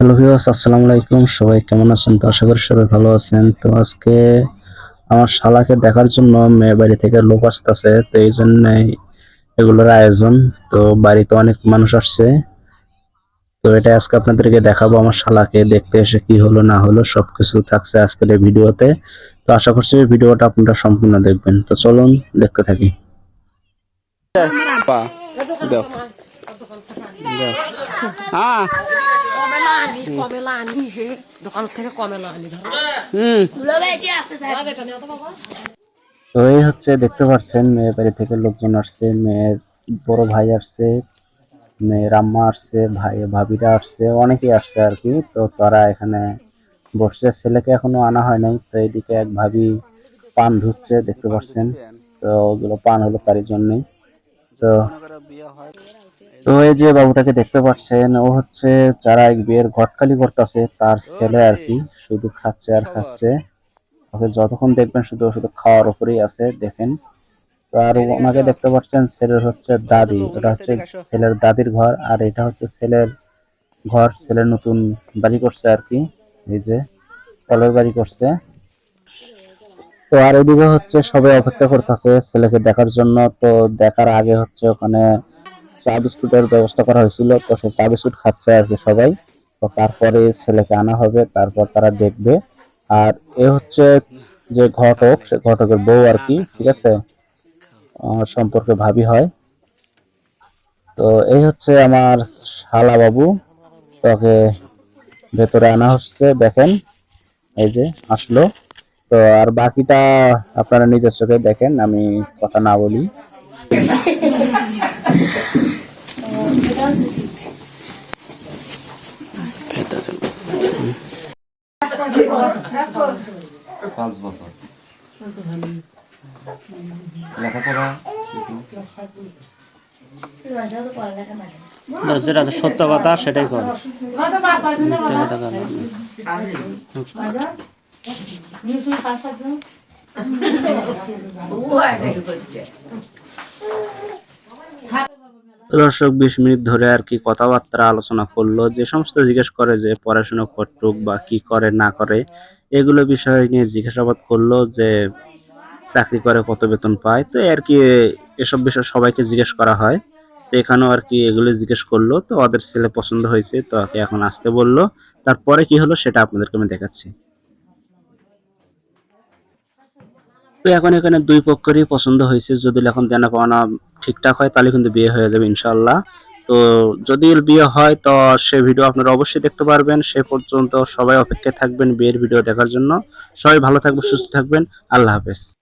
Hello viewers আসসালামু আলাইকুম। সবাই কেমন আছেন? তো আশা করি সবাই ভালো আছেন। তো আজকে আমার শালাকে দেখার জন্য মেয়ে বাড়ি থেকে লোক আসতেছে, তো এই জন্যই এগুলোর আয়োজন। তো বাড়িতে অনেক মানুষ আসছে। তো এটা আজকে আপনাদেরকে দেখাবো আমার শালাকে, দেখতে এসে কি হলো, না হলো, সবকিছু থাকছে আজকের এই ভিডিওতে। তো আশা করছি ভিডিওটা আপনারা সম্পূর্ণ দেখবেন। তো চলুন, দেখতে থাকি। হ্যাঁ। কমেলা আনি কমেলা আনি হে দোকান থেকে কমেলা আনি ধরো হুম তো এই হচ্ছে দেখতে পাচ্ছেন মেয়ের বাড়ি থেকে লোকজন আসছে মেয়ের বড় ভাই আসছে মেয়ের আম্মা আসছে ভাই ভাবিরা আসছে অনেকেই আসছে আর কি। তো তারা এখানে বসছে। ছেলেকে এখনও আনা হয় নাই তো এইদিকে এক ভাবি পান ধুচ্ছে দেখতে পাচ্ছেন তো ওগুলো পান হলো তারই জন্যই। তো তো এই যে বাবুটাকে দেখতে পাচ্ছেন, ও হচ্ছে যারা এক বিয়ের ঘটকালি করতেছে, তার ছেলে আর কি, শুধু খাচ্ছে আর খাচ্ছে। ওকে যতক্ষণ দেখবেন শুধু শুধু খাওয়ার উপরেই আছে, দেখেন। আর ওনাকে দেখতে পাচ্ছেন, ছেলের হচ্ছে দাদি ওটা হচ্ছে ছেলের দাদির ঘর, আর এটা হচ্ছে ছেলের ঘর ছেলের নতুন বাড়ি করছে আর কি, এই যে তলের বাড়ি করছে। তো আর এদিকে হচ্ছে সবাই অপেক্ষা করতেছে ছেলেকে দেখার জন্য, তো দেখার আগে হচ্ছে ওখানে চা বিস্কুটের ব্যবস্থা করা হয়েছিল। তো সেই চা বিস্কুট খাচ্ছে আর কি সবাই। তো তারপরে ছেলেকে আনা হবে, তারপর তারা দেখবে। আর এ হচ্ছে যে ঘটক, সে ঘটকের বউ আর কি, ঠিক আছে? সম্পর্কে ভাবি হয়। তো এই হচ্ছে আমার শালা বাবু। তাকে ভেতরে আনা হচ্ছে, দেখেন। এই যে আসলো। তো আর বাকিটা আপনারা নিজের চোখে দেখেন, আমি কথা না বলি। পাঁচ বছর। লেখাপড়া? যেটা সত্য কথা সেটাই কর। কথা। দর্শক বিশ মিনিট ধরে আর কি কথাবার্তা আলোচনা করল, যে সমস্ত জিজ্ঞেস করে যে পড়াশোনা করতুক বা কি করে না করে, এগুলো বিষয় নিয়ে জিজ্ঞাসাবাদ করল যে চাকরি করে কত বেতন পায়। তো আর কি এসব বিষয় সবাইকে জিজ্ঞেস করা হয়। তো এখানেও আর কি এগুলো জিজ্ঞেস করল, তো ওদের ছেলে পছন্দ হয়েছে, তো এখন আসতে বলল। তারপরে কি হলো সেটা আপনাদেরকে আমি দেখাচ্ছি। তো এখন এখানে দুই পক্ষেরই পছন্দ হয়েছে। যদি এখন দেনা পাওনা ঠিকঠাক হয়, তাহলে কিন্তু বিয়ে হয়ে যাবে ইনশাল্লাহ তো যদি বিয়ে হয়, তো সে ভিডিও আপনারা অবশ্যই দেখতে পারবেন। সে পর্যন্ত সবাই অপেক্ষায় থাকবেন বিয়ের ভিডিও দেখার জন্য। সবাই ভালো থাকবেন, সুস্থ থাকবেন। আল্লাহ হাফেজ।